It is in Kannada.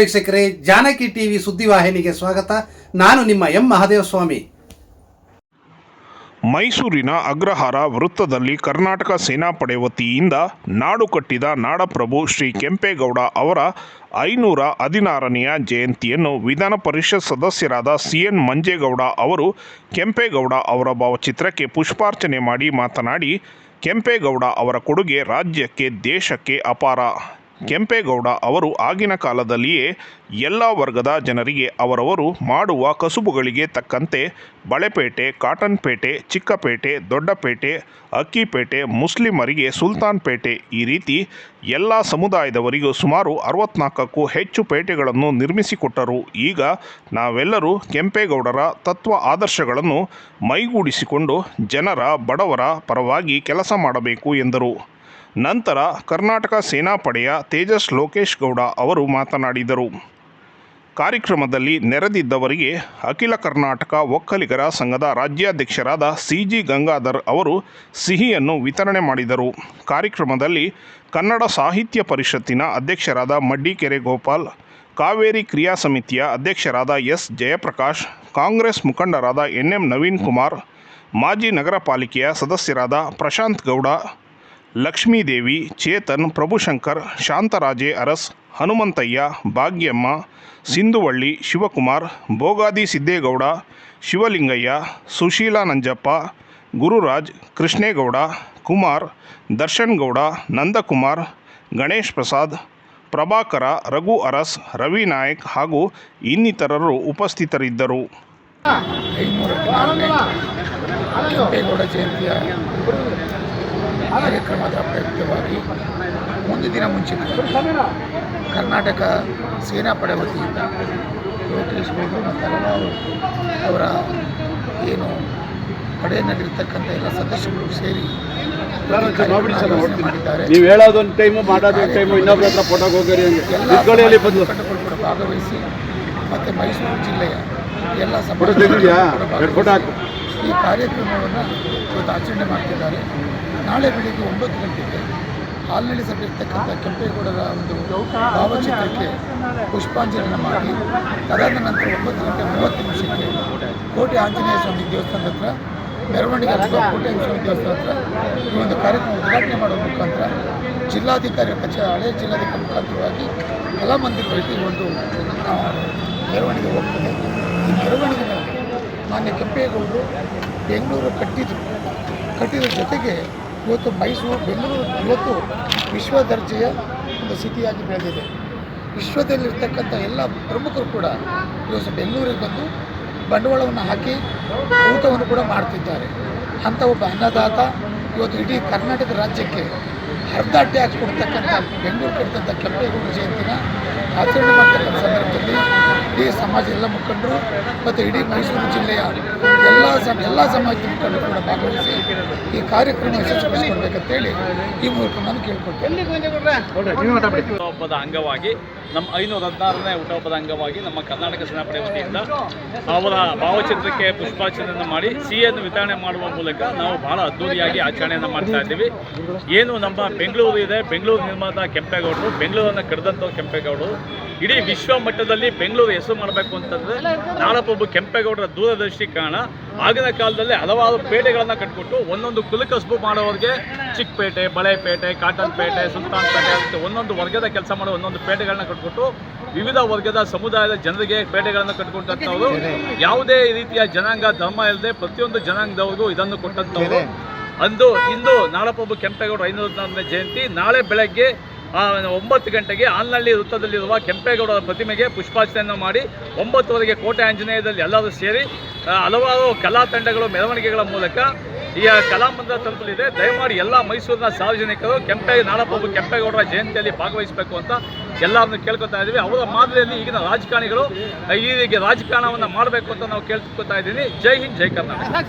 ವೀಕ್ಷಕರೇ, ಜಾನಕಿ ಟಿವಿ ಸುದ್ದಿವಾಹಿನಿಗೆ ಸ್ವಾಗತ. ನಾನು ನಿಮ್ಮ ಎಂ ಮಹಾದೇವಸ್ವಾಮಿ. ಮೈಸೂರಿನ ಅಗ್ರಹಾರ ವೃತ್ತದಲ್ಲಿ ಕರ್ನಾಟಕ ಸೇನಾಪಡೆ ವತಿಯಿಂದ ನಾಡು ಕಟ್ಟಿದ ನಾಡಪ್ರಭು ಶ್ರೀ ಕೆಂಪೇಗೌಡ ಅವರ ಐನೂರ ಹದಿನಾರನೆಯ ಜಯಂತಿಯನ್ನು ವಿಧಾನ ಪರಿಷತ್ ಸದಸ್ಯರಾದ ಸಿ ಎನ್ ಮಂಜೇಗೌಡ ಅವರು ಕೆಂಪೇಗೌಡ ಅವರ ಭಾವಚಿತ್ರಕ್ಕೆ ಪುಷ್ಪಾರ್ಚನೆ ಮಾಡಿ ಮಾತನಾಡಿ, ಕೆಂಪೇಗೌಡ ಅವರ ಕೊಡುಗೆ ರಾಜ್ಯಕ್ಕೆ ದೇಶಕ್ಕೆ ಅಪಾರ. ಕೆಂಪೇಗೌಡ ಅವರು ಆಗಿನ ಕಾಲದಲ್ಲಿಯೇ ಎಲ್ಲ ವರ್ಗದ ಜನರಿಗೆ ಅವರವರು ಮಾಡುವ ಕಸುಬುಗಳಿಗೆ ತಕ್ಕಂತೆ ಬಳೆಪೇಟೆ ಕಾಟನ್ ಪೇಟೆ ಚಿಕ್ಕಪೇಟೆ, ದೊಡ್ಡಪೇಟೆ, ಅಕ್ಕಿಪೇಟೆ, ಮುಸ್ಲಿಮರಿಗೆ ಸುಲ್ತಾನ್ಪೇಟೆ ಈ ರೀತಿ ಎಲ್ಲ ಸಮುದಾಯದವರಿಗೂ ಸುಮಾರು ಅರವತ್ನಾಲ್ಕಕ್ಕೂ ಹೆಚ್ಚು ಪೇಟೆಗಳನ್ನು ನಿರ್ಮಿಸಿಕೊಟ್ಟರು. ಈಗ ನಾವೆಲ್ಲರೂ ಕೆಂಪೇಗೌಡರ ತತ್ವ ಆದರ್ಶಗಳನ್ನು ಮೈಗೂಡಿಸಿಕೊಂಡು ಜನರ ಬಡವರ ಪರವಾಗಿ ಕೆಲಸ ಮಾಡಬೇಕು ಎಂದರು. ನಂತರ ಕರ್ನಾಟಕ ಸೇನಾಪಡೆಯ ತೇಜಸ್ ಲೋಕೇಶ್ ಗೌಡ ಅವರು ಮಾತನಾಡಿದರು. ಕಾರ್ಯಕ್ರಮದಲ್ಲಿ ನೆರೆದಿದ್ದವರಿಗೆ ಅಖಿಲ ಕರ್ನಾಟಕ ಒಕ್ಕಲಿಗರ ಸಂಘದ ರಾಜ್ಯಾಧ್ಯಕ್ಷರಾದ ಸಿ ಜಿ ಗಂಗಾಧರ್ ಅವರು ಸಿಹಿಯನ್ನು ವಿತರಣೆ ಮಾಡಿದರು. ಕಾರ್ಯಕ್ರಮದಲ್ಲಿ ಕನ್ನಡ ಸಾಹಿತ್ಯ ಪರಿಷತ್ತಿನ ಅಧ್ಯಕ್ಷರಾದ ಮಡ್ಡಿಕೆರೆ ಗೋಪಾಲ್ ಕಾವೇರಿ ಕ್ರಿಯಾ ಸಮಿತಿಯ ಅಧ್ಯಕ್ಷರಾದ ಎಸ್. ಜಯಪ್ರಕಾಶ್, ಕಾಂಗ್ರೆಸ್ ಮುಖಂಡರಾದ ಎನ್. ಎಂ. ನವೀನ್ ಕುಮಾರ್, ಮಾಜಿ ನಗರ ಪಾಲಿಕೆಯ ಸದಸ್ಯರಾದ ಪ್ರಶಾಂತ್ ಗೌಡ ಲಕ್ಷ್ಮೀದೇವಿ, ಚೇತನ್, ಪ್ರಭುಶಂಕರ್, ಶಾಂತರಾಜೆ, ಅರಸ್, ಹನುಮಂತಯ್ಯ, ಭಾಗ್ಯಮ್ಮ, ಸಿಂಧುವಳ್ಳಿ, ಶಿವಕುಮಾರ್ ಬೋಗಾದಿ ಸಿದ್ದೇಗೌಡ, ಶಿವಲಿಂಗಯ್ಯ, ಸುಶೀಲಾ ನಂಜಪ್ಪ, ಗುರುರಾಜ್ ಕೃಷ್ಣೇಗೌಡ, ಕುಮಾರ್ ದರ್ಶನ್ ಗೌಡ ನಂದಕುಮಾರ್, ಗಣೇಶ್ ಪ್ರಸಾದ್, ಪ್ರಭಾಕರ, ರಘು ಅರಸ್, ರವಿ ನಾಯಕ್ ಹಾಗೂ ಇನ್ನಿತರರು ಉಪಸ್ಥಿತರಿದ್ದರು. ಕಾರ್ಯಕ್ರಮದ ಪ್ರಯುಕ್ತವಾಗಿ ಒಂದು ದಿನ ಮುಂಚಿನ ಕರ್ನಾಟಕ ಸೇನಾಪಡೆ ವತಿಯಿಂದ ಲೋಕೇಶ್ ಬಾಬು ಮತ್ತು ಹಲವಾರು ಅವರ ಏನು ಪಡೆಯಲ್ಲಿರ್ತಕ್ಕಂಥ ಎಲ್ಲ ಸದಸ್ಯರು ಸೇರಿ ಮಾಡಿದ್ದಾರೆ. ನೀವು ಹೇಳೋದೊಂದು ಟೈಮು ಮಾಡೋದೊಂದು ಟೈಮು ಇನ್ನೊಬ್ರ ಹತ್ರ ಫೋಟೋಗೆ ಹೋಗಿರಿ ಎಲ್ಲ ಬಂದು. ಕೂಡ ಭಾಗವಹಿಸಿ ಮತ್ತು ಮೈಸೂರು ಜಿಲ್ಲೆಯ ಎಲ್ಲ ಫೋಟೋ ಈ ಕಾರ್ಯಕ್ರಮವನ್ನು ಇವತ್ತು ಆಚರಣೆ ಮಾಡ್ತಿದ್ದಾರೆ. ನಾಳೆ ಬೆಳಿಗ್ಗೆ ಒಂಬತ್ತು ಗಂಟೆಗೆ ಹಾಲ್ನಳ್ಳಿ ಸಭೆ ಇರ್ತಕ್ಕಂಥ ಕೆಂಪೇಗೌಡರ ಒಂದು ಭಾವಚಿತ್ರಕ್ಕೆ ಪುಷ್ಪಾಂಜಲಿಯನ್ನು ಮಾಡಿ. ಅದಾದ ನಂತರ ಒಂಬತ್ತು ಗಂಟೆ ಮೂವತ್ತು ನಿಮಿಷಕ್ಕೆ ಕೋಟೆ ಆಂಜನೇಯ ಸ್ವಾಮಿ ದೇವಸ್ಥಾನದ ಹತ್ರ, ಮೆರವಣಿಗೆ ಅಥವಾ ಕೋಟೆ ಸ್ವಾಮಿ ದೇವಸ್ಥಾನ ಹತ್ರ ಈ ಒಂದು ಕಾರ್ಯಕ್ರಮ ಉದ್ಘಾಟನೆ ಮಾಡುವ ಮುಖಾಂತರ ಜಿಲ್ಲಾಧಿಕಾರಿ ಕಚೇರಿ ಹಳೆಯ ಜಿಲ್ಲಾಧಿಕಾರಿ ಮುಖಾಂತರವಾಗಿ ಕಲಾಮಂದಿರಗಳಿಗೆ ಈ ಒಂದು ಮೆರವಣಿಗೆ ಹೋಗ್ತದೆ. ಈ ಮೆರವಣಿಗೆನಲ್ಲಿ ಮಾನ್ಯ ಕೆಂಪೇಗೌಡರು ಬೆಂಗಳೂರು ಕಟ್ಟಿದ್ರು. ಕಟ್ಟಿದ ಜೊತೆಗೆ ಇವತ್ತು ಮೈಸೂರು, ಬೆಂಗಳೂರು ಇವತ್ತು ವಿಶ್ವ ದರ್ಜೆಯ ಒಂದು ಸಿಟಿಯಾಗಿ ಬೆಳೆದಿದೆ. ವಿಶ್ವದಲ್ಲಿರ್ತಕ್ಕಂಥ ಎಲ್ಲ ಪ್ರಮುಖರು ಕೂಡ ಇವತ್ತು ಬೆಂಗಳೂರಿಗೆ ಬಂದು ಬಂಡವಾಳವನ್ನು ಹಾಕಿ ಊಟವನ್ನು ಕೂಡ ಮಾಡ್ತಿದ್ದಾರೆ. ಅಂಥ ಒಬ್ಬ ಅನ್ನದಾತ ಇವತ್ತು ಇಡೀ ಕರ್ನಾಟಕ ರಾಜ್ಯಕ್ಕೆ ಅರ್ಧ ಟ್ಯಾಕ್ಸ್ ಹಾಕಿಕೊಡ್ತಕ್ಕಂಥ ಬೆಂಗಳೂರು ಕಟ್ಟಿದಂಥ ಕೆಂಪೇಗೌಡ ಜಯಂತಿನ ಆಚರಣೆ ಮಾಡ್ತಕ್ಕಂಥ ಸಂದರ್ಭದಲ್ಲಿ. ಇಡೀ ಸಮಾಜ ಎಲ್ಲ ಮುಖಂಡರು ಮತ್ತು ಇಡೀ ಮೈಸೂರು ಜಿಲ್ಲೆಯ ಎಲ್ಲ ಸಮ ಎಲ್ಲ ಸಮಾಜದ ಮುಖಂಡರು ಕೂಡ ಭಾಗವಹಿಸಿ ಈ ಕಾರ್ಯಕ್ರಮ ಯಶಸ್ವಿಗೊಳಿಸ್ಕೊಡ್ಬೇಕಂತೇಳಿ ಈ ಮೂಲಕ ನಾನು ಕೇಳ್ಕೊಳ್ತೇನೆ. ಹುಟ್ಟುಹಬ್ಬದ ಅಂಗವಾಗಿ ನಮ್ಮ ಐನೂರ ಹದಿನಾರನೇ ಹುಟ್ಟುಹಬ್ಬದ ಅಂಗವಾಗಿ ನಮ್ಮ ಕರ್ನಾಟಕ ಸೇನಾಪಡೆ ವತಿಯಿಂದ ಅವರ ಭಾವಚಿತ್ರಕ್ಕೆ ಪುಷ್ಪಾರ್ಚನೆಯನ್ನು ಮಾಡಿ ಸಿಹಿಯನ್ನು ವಿತರಣೆ ಮಾಡುವ ಮೂಲಕ ನಾವು ಬಹಳ ಅದ್ದೂರಿಯಾಗಿ ಆಚರಣೆಯನ್ನು ಮಾಡ್ತಾ ಇದ್ದೀವಿ. ಏನು ನಮ್ಮ ಬೆಂಗಳೂರು ಇದೆ ಬೆಂಗಳೂರು ನಿರ್ಮಾತ ಕೆಂಪೇಗೌಡರು ಬೆಂಗಳೂರನ್ನು ಕರೆದಂಥವ್ರು ಕೆಂಪೇಗೌಡರು ಇಡೀ ವಿಶ್ವ ಮಟ್ಟದಲ್ಲಿ ಬೆಂಗಳೂರು ಹೆಸರು ಮಾಡಬೇಕು ಅಂತಂದರೆ ನಾಡಪ್ರಭು ಕೆಂಪೇಗೌಡರ ದೂರದೃಷ್ಟಿ ಕಾರಣ. ಆಗಿನ ಕಾಲದಲ್ಲಿ ಹಲವಾರು ಪೇಟೆಗಳನ್ನು ಕಟ್ಕೊಟ್ಟು ಒಂದೊಂದು ಕುಲಕಸಬು ಮಾಡೋರಿಗೆ ಚಿಕ್ಕಪೇಟೆ ಬಳೆಪೇಟೆ ಕಾಟನ್ ಪೇಟೆ ಸುಲ್ತಾನ್ ಪೇಟೆ ಅಂತ ಒಂದೊಂದು ವರ್ಗದ ಕೆಲಸ ಮಾಡೋ ಒಂದೊಂದು ಪೇಟೆಗಳನ್ನ ಕಟ್ಕೊಟ್ಟು ವಿವಿಧ ವರ್ಗದ ಸಮುದಾಯದ ಜನರಿಗೆ ಪೇಟೆಗಳನ್ನು ಕಟ್ಕೊಟ್ಟಂಥವ್ರು. ಯಾವುದೇ ರೀತಿಯ ಜನಾಂಗ ಧರ್ಮ ಇಲ್ಲದೆ ಪ್ರತಿಯೊಂದು ಜನಾಂಗದವ್ರಿಗೂ ಇದನ್ನು ಕೊಟ್ಟಂಥವ್ರು. ಅಂದು ಇಂದು ನಾಡಪ್ರಭು ಕೆಂಪೇಗೌಡರ ಐನೂರ ಜಯಂತಿ ನಾಳೆ ಬೆಳಗ್ಗೆ ಒಂಬತ್ತು ಗಂಟೆಗೆ ಆಲ್ನಳ್ಳಿ ವೃತ್ತದಲ್ಲಿರುವ ಕೆಂಪೇಗೌಡರ ಪ್ರತಿಮೆಗೆ ಪುಷ್ಪಾರ್ಚನೆಯನ್ನು ಮಾಡಿ ಒಂಬತ್ತುವರೆಗೆ ಕೋಟೆ ಆಂಜನೇಯದಲ್ಲಿ ಎಲ್ಲರೂ ಸೇರಿ ಹಲವಾರು ಕಲಾ ತಂಡಗಳು ಮೆರವಣಿಗೆಗಳ ಮೂಲಕ ಈ ಕಲಾಮಂದಿರ ತಲುಪಲಿದೆ. ದಯಮಾಡಿ ಎಲ್ಲ ಮೈಸೂರಿನ ಸಾರ್ವಜನಿಕರು ಕೆಂಪೆ, ನಾಡಪ್ರಭು ಕೆಂಪೇಗೌಡರ ಜಯಂತಿಯಲ್ಲಿ ಭಾಗವಹಿಸಬೇಕು ಅಂತ ಎಲ್ಲರನ್ನು ಕೇಳ್ಕೊತಾ ಇದ್ದೀವಿ. ಅವರ ಮಾದರಿಯಲ್ಲಿ ಈಗಿನ ರಾಜಕಾರಣಿಗಳು ಈ ರೀತಿ ರಾಜಕಾರಣವನ್ನು ಮಾಡಬೇಕು ಅಂತ ನಾವು ಕೇಳ್ಕೊತಾ ಇದ್ದೀನಿ. ಜೈ ಹಿಂದ್, ಜೈ ಕರ್ನಾಟಕ.